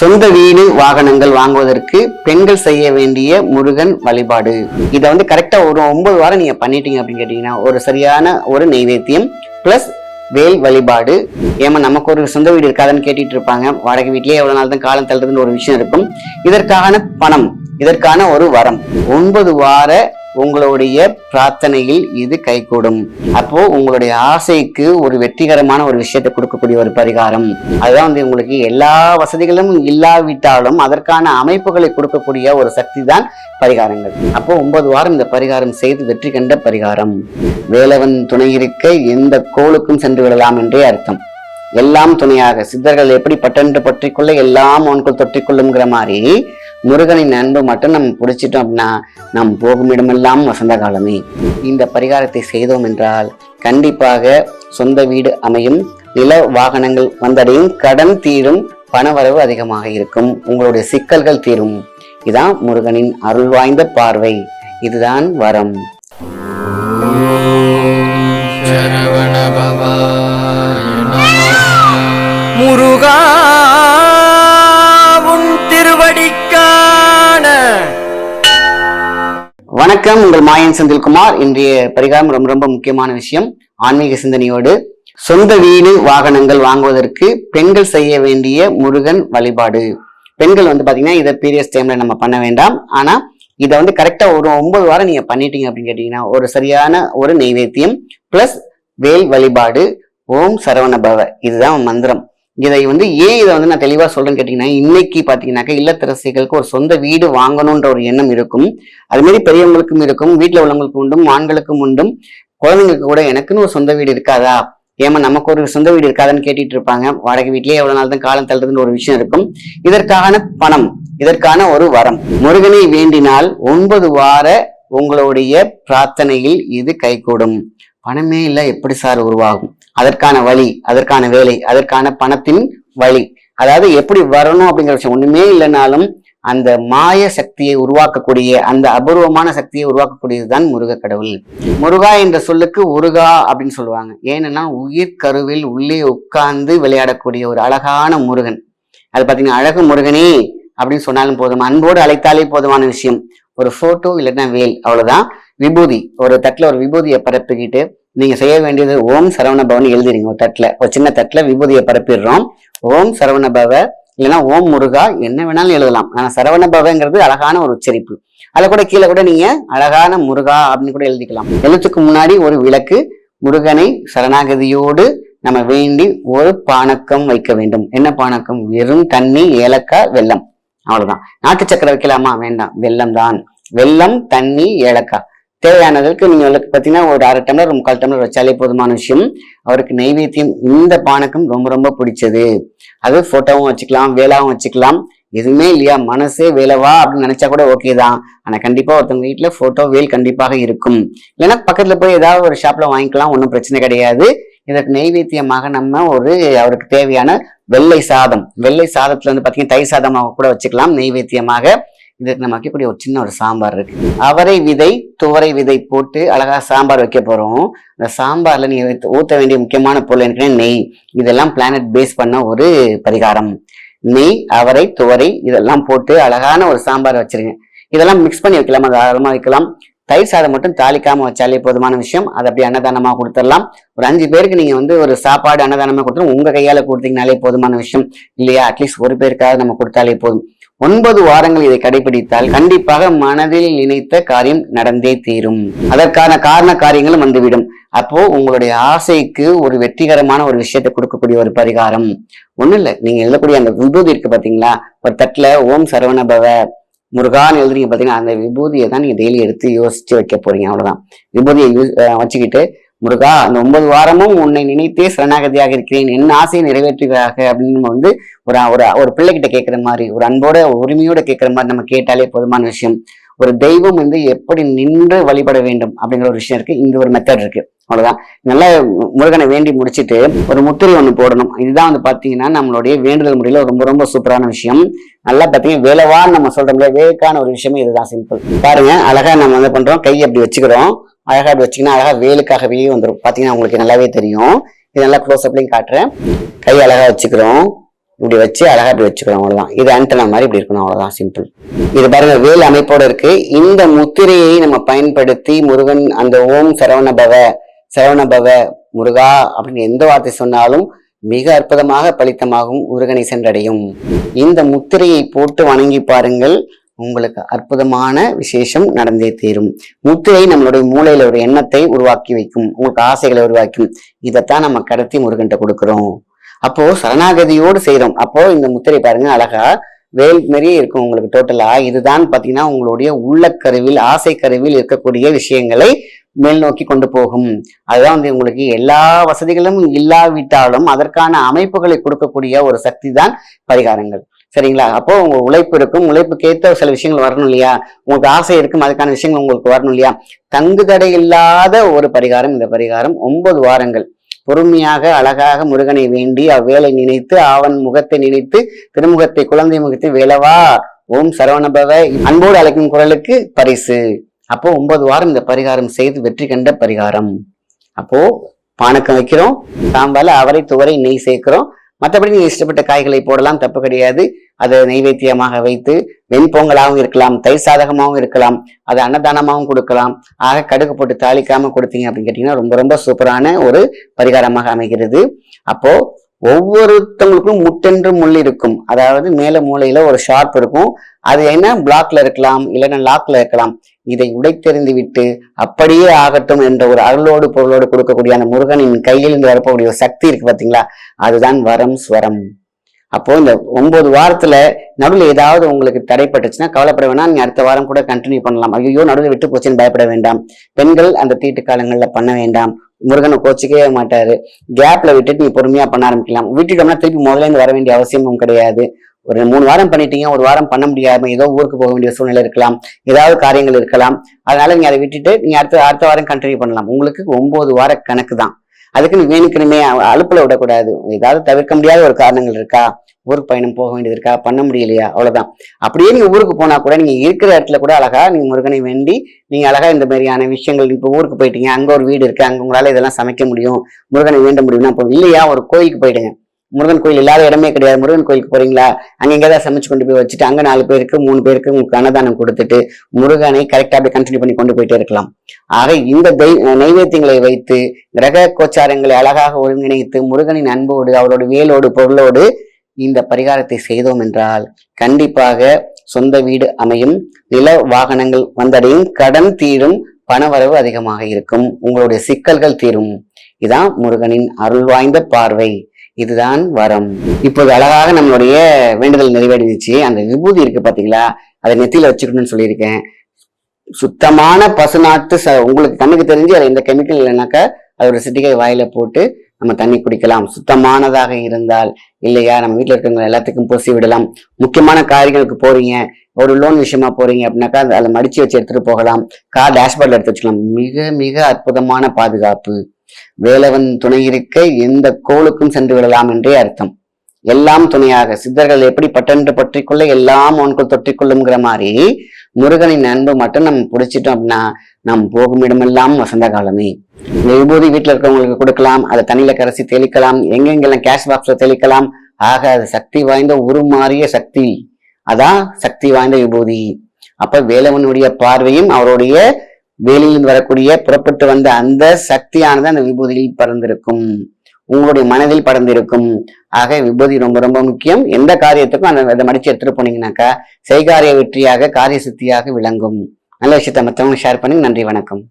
சொந்த வீடு வாகனங்கள் வாங்குவதற்கு பெண்கள் செய்ய வேண்டிய முருகன் வழிபாடு. இதை வந்து கரெக்டாக ஒரு ஒன்பது வாரம் நீங்கள் பண்ணிட்டீங்க அப்படின்னு கேட்டிங்கன்னா ஒரு சரியான ஒரு நைவேத்தியம் ப்ளஸ் வேல் வழிபாடு. ஏமா நமக்கு ஒரு சொந்த வீடு இருக்காதுன்னு கேட்டுட்டு இருப்பாங்க. வாடகை வீட்லயே எவ்வளோ நாள் தான் காலம் தள்ளுறதுன்னு ஒரு விஷயம் இருக்கும். இதற்கான பணம் இதற்கான ஒரு வரம். ஒன்பது வார உங்களுடைய பிரார்த்தனையில் இது கைகூடும். அப்போ உங்களுடைய ஆசைக்கு ஒரு வெற்றிகரமான ஒரு விஷயத்தை கொடுக்கக்கூடிய ஒரு பரிகாரம். அதுதான் வந்து உங்களுக்கு எல்லா வசதிகளும் இல்லாவிட்டாலும் அதற்கான அமைப்புகளை கொடுக்கக்கூடிய ஒரு சக்தி தான் பரிகாரங்கள். அப்போ ஒன்பது வாரம் இந்த பரிகாரம் செய்து வெற்றி கண்ட பரிகாரம். வேலவன் துணை இருக்க எந்த கோளுக்கும் சென்று விடலாம் என்றே அர்த்தம். எல்லாம் துணையாக சித்தர்கள் எப்படி பட்டென்று பற்றிக்கொள்ள எல்லாம் அவனுக்குள் தொற்றிக்கொள்ளுங்கிற மாதிரி முருகனின் அன்பு மட்டும் நம்ம பிடிச்சிட்டோம் அப்படின்னா நாம் போகும் இடமெல்லாம் வசந்த காலமே. இந்த பரிகாரத்தை செய்தோம் என்றால் கண்டிப்பாக சொந்த வீடு அமையும் நில வாகனங்கள் வந்தடையும் கடன் தீரும் பணவரவு அதிகமாக இருக்கும். உங்களுடைய சிக்கல்கள் தீரும். இதான் முருகனின் அருள் வாய்ந்த பார்வை. இதுதான் வரம். வணக்கம். உங்கள் மாயன் செந்தில்குமார். இன்றைய பரிகாரம் ரொம்ப ரொம்ப முக்கியமான விஷயம். ஆன்மீக சிந்தனையோடு. சொந்த வீடு வாகனங்கள் வாங்குவதற்கு பெண்கள் செய்ய வேண்டிய முருகன் வழிபாடு. பெண்கள் வந்து பாத்தீங்கன்னா இதை பீரியஸ் டைம்ல நம்ம பண்ண வேண்டாம். ஆனா இதை வந்து கரெக்டா ஒரு ஒன்பது வாரம் நீங்க பண்ணிட்டீங்க அப்படின்னு கேட்டீங்கன்னா ஒரு சரியான ஒரு நெய்வேத்தியம் பிளஸ் வேல் வழிபாடு ஓம் சரவண பவ. இதுதான் மந்திரம். இதை வந்து ஏன் இதை வந்து நான் தெளிவா சொல்கிறேன்னு கேட்டிங்கன்னா இன்னைக்கு பாத்தீங்கன்னாக்கா இல்லத்தரசிகளுக்கு ஒரு சொந்த வீடு வாங்கணும்ன்ற ஒரு எண்ணம் இருக்கும். அது மாதிரி பெரியவங்களுக்கும் இருக்கும் வீட்டுல உள்ளவங்களுக்கும் உண்டும் ஆண்களுக்கும் உண்டும். குழந்தைங்களுக்கு கூட எனக்குன்னு ஒரு சொந்த வீடு இருக்காதா? ஏமா நமக்கு ஒரு சொந்த வீடு இருக்காதான்னு கேட்டுட்டு இருப்பாங்க. வாடகை வீட்லயே எவ்வளவு நாள் தான் காலம் தள்ளுறதுன்னு ஒரு விஷயம் இருக்கும். இதற்கான பணம் இதற்கான ஒரு வரம். முருகனை வேண்டினால் ஒன்பது வார உங்களுடைய பிரார்த்தனையில் இது கைகூடும். பணமே இல்லை எப்படி சார் உருவாகும்? அதற்கான வழி அதற்கான வேலை அதற்கான பணத்தின் வழி. அதாவது எப்படி வரணும் அப்படிங்கிற விஷயம் ஒண்ணுமே இல்லைனாலும் அந்த மாய சக்தியை உருவாக்கக்கூடிய அந்த அபூர்வமான சக்தியை உருவாக்கக்கூடியதுதான் முருக கடவுள். முருகா என்ற சொல்லுக்கு உருகா அப்படின்னு சொல்லுவாங்க. ஏன்னா உயிர் கருவில் உள்ளே உட்கார்ந்து விளையாடக்கூடிய ஒரு அழகான முருகன். அது பாத்தீங்கன்னா அழகு முருகனே அப்படின்னு சொன்னாலும் போதும். அன்போடு அழைத்தாலே போதுமான விஷயம். ஒரு போட்டோ இல்லைன்னா வேல் அவ்வளவுதான். விபூதி ஒரு தட்டில் ஒரு விபூதியை பரப்பிக்கிட்டு நீங்க செய்ய வேண்டியது ஓம் சரவண பவன் எழுதிருங்க ஒரு தட்டில். ஒரு சின்ன தட்டில் விபூதியை பரப்பிடுறோம். ஓம் சரவண பவ இல்லைன்னா ஓம் முருகா என்ன வேணாலும் எழுதலாம். ஆனால் சரவண பவங்கிறது அழகான ஒரு உச்சரிப்பு. அதில் கூட கீழே கூட நீங்க அழகான முருகா அப்படின்னு கூட எழுதிக்கலாம். எழுத்துக்கு முன்னாடி ஒரு விளக்கு முருகனை சரணாகதியோடு நம்ம வேண்டி ஒரு பானக்கம் வைக்க வேண்டும். என்ன பானக்கம்? வெறும் தண்ணி ஏலக்காய் வெள்ளம் அவ்வளவுதான். நாட்டு சக்கரை வைக்கலாமா? வேண்டாம். வெள்ளம் தான் வெள்ளம் தண்ணி ஏலக்காய். தேவையானதற்கு நீங்க உங்களுக்கு பார்த்தீங்கன்னா ஒரு அரை டம்ளர் ஒரு முக்கால் டம்ளர் வச்சாலே போதுமான விஷயம். அவருக்கு நைவேத்தியம் இந்த பானகம் ரொம்ப ரொம்ப பிடிச்சது. அது போட்டோவும் வச்சுக்கலாம் வேலாவும் வச்சுக்கலாம். எதுவுமே இல்லையா? மனசே வேலவா? அப்படின்னு நினைச்சா கூட ஓகே தான். ஆனா கண்டிப்பா ஒருத்தவங்க வீட்டுல போட்டோ வேல் கண்டிப்பாக இருக்கும். இல்லைன்னா பக்கத்துல போய் ஏதாவது ஒரு ஷாப்ல வாங்கிக்கலாம். ஒன்றும் பிரச்சனை கிடையாது. இதற்கு நைவேத்தியமாக நம்ம ஒரு அவருக்கு தேவையான வெள்ளை சாதம். வெள்ளை சாதத்துல வந்து பார்த்தீங்கன்னா தை சாதமாக கூட வச்சுக்கலாம். நைவேத்தியமாக இதுக்கு நம்ம வைக்கக்கூடிய ஒரு சின்ன ஒரு சாம்பார் இருக்கு. அவரை விதை துவரை விதை போட்டு அழகா சாம்பார் வைக்க போறோம். அந்த சாம்பார்ல நீ ஊற்ற வேண்டிய முக்கியமான பொருள் என்ன நெய். இதெல்லாம் பிளானட் பேஸ் பண்ண ஒரு பரிகாரம். நெய் அவரை துவரை இதெல்லாம் போட்டு அழகான ஒரு சாம்பார் வச்சிருங்க. இதெல்லாம் மிக்ஸ் பண்ணி வைக்கலாம். தாராளமா வைக்கலாம். தயிர் சாதம் மட்டும் தாளிக்காம வச்சாலே போதுமான விஷயம். அதை அப்படியே அன்னதானமா கொடுத்துடலாம். ஒரு அஞ்சு பேருக்கு நீங்க வந்து ஒரு சாப்பாடு அன்னதானமா கொடுத்துரும் உங்க கையால கொடுத்தீங்கனாலே போதுமான விஷயம். இல்லையா? அட்லீஸ்ட் ஒரு பேருக்காக நம்ம கொடுத்தாலே போதும். ஒன்பது வாரங்கள் இதை கடைபிடித்தால் கண்டிப்பாக மனதில் நினைத்த காரியம் நடந்தே தீரும். அதற்கான காரண காரியங்களும் வந்துவிடும். அப்போ உங்களுடைய ஆசைக்கு ஒரு வெற்றிகரமான ஒரு விஷயத்தை கொடுக்கக்கூடிய ஒரு பரிகாரம். ஒண்ணும் இல்ல. நீங்க எழுதக்கூடிய அந்த விபூதி இருக்கு பாத்தீங்களா? ஒரு தட்டுல ஓம் சரவணபவ முருகான்னு எழுதுறீங்க பார்த்தீங்கன்னா அந்த விபூதியை தான் நீங்க டெய்லி எடுத்து யோசிச்சு வைக்க போறீங்க. அவ்வளோதான் விபூதியை யூஸ் வச்சுக்கிட்டு முருகா அந்த ஒன்பது வாரமும் உன்னை நினைத்தே சரணாகதியாக இருக்கிறேன். என்ன ஆசையை நிறைவேற்றுகிறாக அப்படின்னு நம்ம வந்து ஒரு ஒரு ஒரு பிள்ளைகிட்ட கேட்கிற மாதிரி ஒரு அன்போட உரிமையோட கேட்குற மாதிரி நம்ம கேட்டாலே போதுமான விஷயம். ஒரு தெய்வம் வந்து எப்படி நின்று வழிபட வேண்டும் அப்படிங்கிற ஒரு விஷயம் இருக்கு. இங்க ஒரு மெத்தட் இருக்கு. அவ்வளவுதான். நல்லா முருகனை வேண்டி முடிச்சுட்டு ஒரு முத்திரை ஒன்று போடணும். இதுதான் வந்து பாத்தீங்கன்னா நம்மளுடைய வேண்டுதல் முறையில ரொம்ப ரொம்ப சூப்பரான விஷயம். நல்லா பாத்தீங்கன்னா வேலவான்னு நம்ம சொல்றோம்ல வேக்கான ஒரு விஷயமே இதுதான் சிம்பிள் பாருங்க அழகா நம்ம என்ன பண்றோம். கை அப்படி வச்சுக்கிறோம். அழகா அப்படி வச்சீங்கன்னா அழகா வேலுக்காகவே வந்துடும் பாத்தீங்கன்னா உங்களுக்கு நல்லாவே தெரியும். இது நல்லா க்ளோஸ் அப்லையும் காட்டுறேன். கை அழகா வச்சுக்கிறோம். இப்படி வச்சு அழகா இப்படி வச்சுக்கணும் அவ்வளவுதான். இது ஆண்டனா மாதிரி இப்படி இருக்கணும் அவ்வளவுதான் சிம்பிள் இது பாருங்க வேல் அமைப்போட இருக்கு. இந்த முத்திரையை நம்ம பயன்படுத்தி முருகன் அந்த ஓம் சரவணபவ சரவணபவ முருகா அப்படின்னு எந்த வார்த்தை சொன்னாலும் மிக அற்புதமாக பலித்தமாகும் முருகனை சென்றடையும். இந்த முத்திரையை போட்டு வணங்கி பாருங்கள். உங்களுக்கு அற்புதமான விசேஷம் நடந்தே தீரும். முத்திரை நம்மளுடைய மூளையில ஒரு எண்ணத்தை உருவாக்கி வைக்கும் உங்களுக்கு ஆசைகளை உருவாக்கும். இதைத்தான் நம்ம கடத்தி முருகன்ட்ட கொடுக்கிறோம். அப்போ சரணாகதியோடு செய்றோம். அப்போ இந்த முத்திரை பாருங்க அழகா வேல் மாதிரியே இருக்கும் உங்களுக்கு டோட்டலா இதுதான் பாத்தீங்கன்னா உங்களுடைய உள்ளக்கருவில் ஆசை கருவில் இருக்கக்கூடிய விஷயங்களை மேல் நோக்கி கொண்டு போகும். அதுதான் வந்து உங்களுக்கு எல்லா வசதிகளும் இல்லாவிட்டாலும் அதற்கான அமைப்புகளை கொடுக்கக்கூடிய ஒரு சக்தி தான் பரிகாரங்கள். சரிங்களா? அப்போ உங்க உழைப்பு இருக்கும். உழைப்புக்கு ஏற்ற சில விஷயங்கள் வரணும் இல்லையா? உங்களுக்கு ஆசை இருக்கும் அதுக்கான விஷயங்கள் உங்களுக்கு வரணும் இல்லையா? தங்கு தடை இல்லாத ஒரு பரிகாரம். இந்த பரிகாரம் ஒன்பது வாரங்கள். பொறுமையாக அழகாக முருகனை வேண்டி அவ்வேளை நினைத்து அவன் முகத்தை நினைத்து திருமுகத்தை குழந்தை முகத்தை வேலவா ஓம் சரவணபவ. அன்போடு அழைக்கும் குரலுக்கு பரிசு. அப்போ ஒன்பது வாரம் இந்த பரிகாரம் செய்து வெற்றி கண்ட பரிகாரம். அப்போ பானக்கம் வைக்கிறோம் சாம்பால அவரை துவரை நெய் சேர்க்கிறோம். மற்றபடி நீங்க இஷ்டப்பட்ட காய்களை போடலாம் தப்பு கிடையாது. அதை நைவேத்தியமாக வைத்து வெண்பொங்கலாகவும் இருக்கலாம் தை சாதகமாகவும் இருக்கலாம் அதை அன்னதானமாகவும் கொடுக்கலாம். ஆக கடுகு போட்டு தாளிக்காம கொடுத்தீங்க அப்படின்னு கேட்டீங்கன்னா ரொம்ப ரொம்ப சூப்பரான ஒரு பரிகாரமாக அமைகிறது. அப்போ ஒவ்வொருத்தவங்களுக்கும் முட்டென்று முள் இருக்கும். அதாவது மேல மூலையில ஒரு ஷார்ப் இருக்கும். அது என்ன? பிளாக்ல இருக்கலாம் இல்லைன்னா லாக்ல இருக்கலாம். இதை உடைத்தெறிந்து விட்டு அப்படியே ஆகட்டும் என்ற ஒரு அருளோடு பொருளோடு கொடுக்கக்கூடிய அந்த முருகனின் கையிலிருந்து வரக்கூடிய ஒரு சக்தி இருக்கு பாத்தீங்களா? அதுதான் வரம் ஸ்வரம். அப்போ இந்த ஒன்பது வாரத்துல நடுவில் ஏதாவது உங்களுக்கு தடைப்பட்டுச்சுன்னா கவலைப்பட வேணாம். நீங்க அடுத்த வாரம் கூட கண்டினியூ பண்ணலாம். ஐயோ நடுவில் விட்டு போச்சுன்னு பயப்பட வேண்டாம். பெண்கள் அந்த தீட்டு காலங்கள்ல பண்ண வேண்டாம். முருகனை கோச்சிக்கவே மாட்டாரு. கேப்ல விட்டுட்டு நீ பொறுமையா பண்ண ஆரம்பிக்கலாம். விட்டுட்டோம்னா திருப்பி முதல்ல இருந்து வர வேண்டிய அவசியமும் கிடையாது. ஒரு மூணு வாரம் பண்ணிட்டீங்க ஒரு வாரம் பண்ண முடியாம ஏதோ ஊருக்கு போக வேண்டிய சூழ்நிலை இருக்கலாம். ஏதாவது காரியங்கள் இருக்கலாம். அதனால நீங்க அதை விட்டுட்டு நீங்க அடுத்த அடுத்த வாரம் கண்டினியூ பண்ணலாம். உங்களுக்கு ஒன்பது வார கணக்கு தான் அதுக்கு நீ வேணுக்கணுமே அ- விடக்கூடாது. ஏதாவது தவிர்க்க முடியாத ஒரு காரணங்கள் இருக்கா? ஊருக்கு பயணம் போக வேண்டியது இருக்கா? பண்ண முடியலையா? அவ்வளோதான் அப்படியே நீங்கள் ஊருக்கு போனால் கூட நீங்கள் இருக்கிற இடத்துல கூட அழகாக நீங்கள் முருகனை வேண்டி நீங்கள் அழகாக இந்த மாதிரியான விஷயங்கள் இப்போ ஊருக்கு போயிட்டீங்க அங்கே ஒரு வீடு இருக்குது அங்கே உங்களால் இதெல்லாம் சமைக்க முடியும் முருகனை வேண்ட முடியும்னா அப்போ இல்லையா ஒரு கோயிலுக்கு போயிடுங்க. முருகன் கோயில் இல்லாத இடமே கிடையாது. முருகன் கோயிலுக்கு போறீங்களா? அங்க தான் சமைச்சு கொண்டு போய் வச்சுட்டு அங்க நாலு பேருக்கு மூணு பேருக்கு உங்களுக்கு அன்னதானம் கொடுத்துட்டு முருகனை கரெக்டா அப்படி கண்டினியூ பண்ணி கொண்டு போயிட்டே இருக்கலாம். ஆக இந்த தெய் நைவேத்தியங்களை வைத்து கிரக கோச்சாரங்களை அழகாக ஒருங்கிணைத்து முருகனின் அன்போடு அவரோட வேலோடு பொருளோடு இந்த பரிகாரத்தை செய்தோம் என்றால் கண்டிப்பாக சொந்த வீடு அமையும் நில வாகனங்கள் வந்தடையும் கடன் தீரும் பணவரவு அதிகமாக இருக்கும். உங்களுடைய சிக்கல்கள் தீரும். இதான் முருகனின் அருள் வாய்ந்த பார்வை. இதுதான் வரம். இப்போது அழகாக நம்மளுடைய வேண்டுதல் நிறைவேறிடுச்சு. அந்த விபூதி இருக்கு பாத்தீங்களா? அதை நெத்தியில வச்சுக்கணும்னு சொல்லியிருக்கேன். சுத்தமான பசுநாட்டு ச உங்களுக்கு கண்ணுக்கு தெரிஞ்சு அதில் எந்த கெமிக்கல் இல்லைனாக்கா அதோட சிட்டிகை வாயில போட்டு நம்ம தண்ணி குடிக்கலாம். சுத்தமானதாக இருந்தால் இல்லையா? நம்ம வீட்டில் இருக்கிறவங்க எல்லாத்துக்கும் பூசி விடலாம். முக்கியமான காரியங்களுக்கு போறீங்க. ஒரு லோன் விஷயமா போறீங்க அப்படின்னாக்கா அதில் அதை மடிச்சு வச்சு எடுத்துட்டு போகலாம். கார் டேஷ்போர்ட்ல எடுத்து வச்சுக்கலாம். மிக மிக அற்புதமான பாதுகாப்பு. வேலவன் துணை இருக்க எந்த கோளுக்கும் சென்று விடலாம் என்றே அர்த்தம். எல்லாம் துணையாக சித்தர்கள் எப்படி பட்டென்று பற்றிக்கொள்ள எல்லாம் உனக்குள் தொற்றிக்கொள்ளுங்கிற மாதிரி முருகனின் அன்பு மட்டும் நம்ம பிடிச்சிட்டோம் அப்படின்னா நாம் போகும் இடமெல்லாம் வசந்த காலமே. விபூதி வீட்டில் இருக்கிறவங்களுக்கு கொடுக்கலாம் அதை தண்ணியில கரைசி தெளிக்கலாம் எங்கெங்கெல்லாம் கேஷ் பாக்ஸ்ல தெளிக்கலாம் ஆக அது சக்தி வாய்ந்த உருமாறிய சக்தி. அதான் சக்தி வாய்ந்த விபூதி. அப்ப வேலவனுடைய பார்வையும் அவருடைய வேலையில் வரக்கூடிய புறப்பட்டு வந்த அந்த சக்தியானது அந்த விபூதியில் பறந்திருக்கும். உங்களுடைய மனதில் பறந்திருக்கும். ஆக விபூதி ரொம்ப ரொம்ப முக்கியம். எந்த காரியத்துக்கும் அந்த அதை மடிச்சு எடுத்துட்டு போனீங்கன்னாக்கா செய்காரிய வெற்றியாக காரிய சித்தியாக விளங்கும். நல்ல விஷயத்தை மற்றவங்க ஷேர் பண்ணி நன்றி வணக்கம்.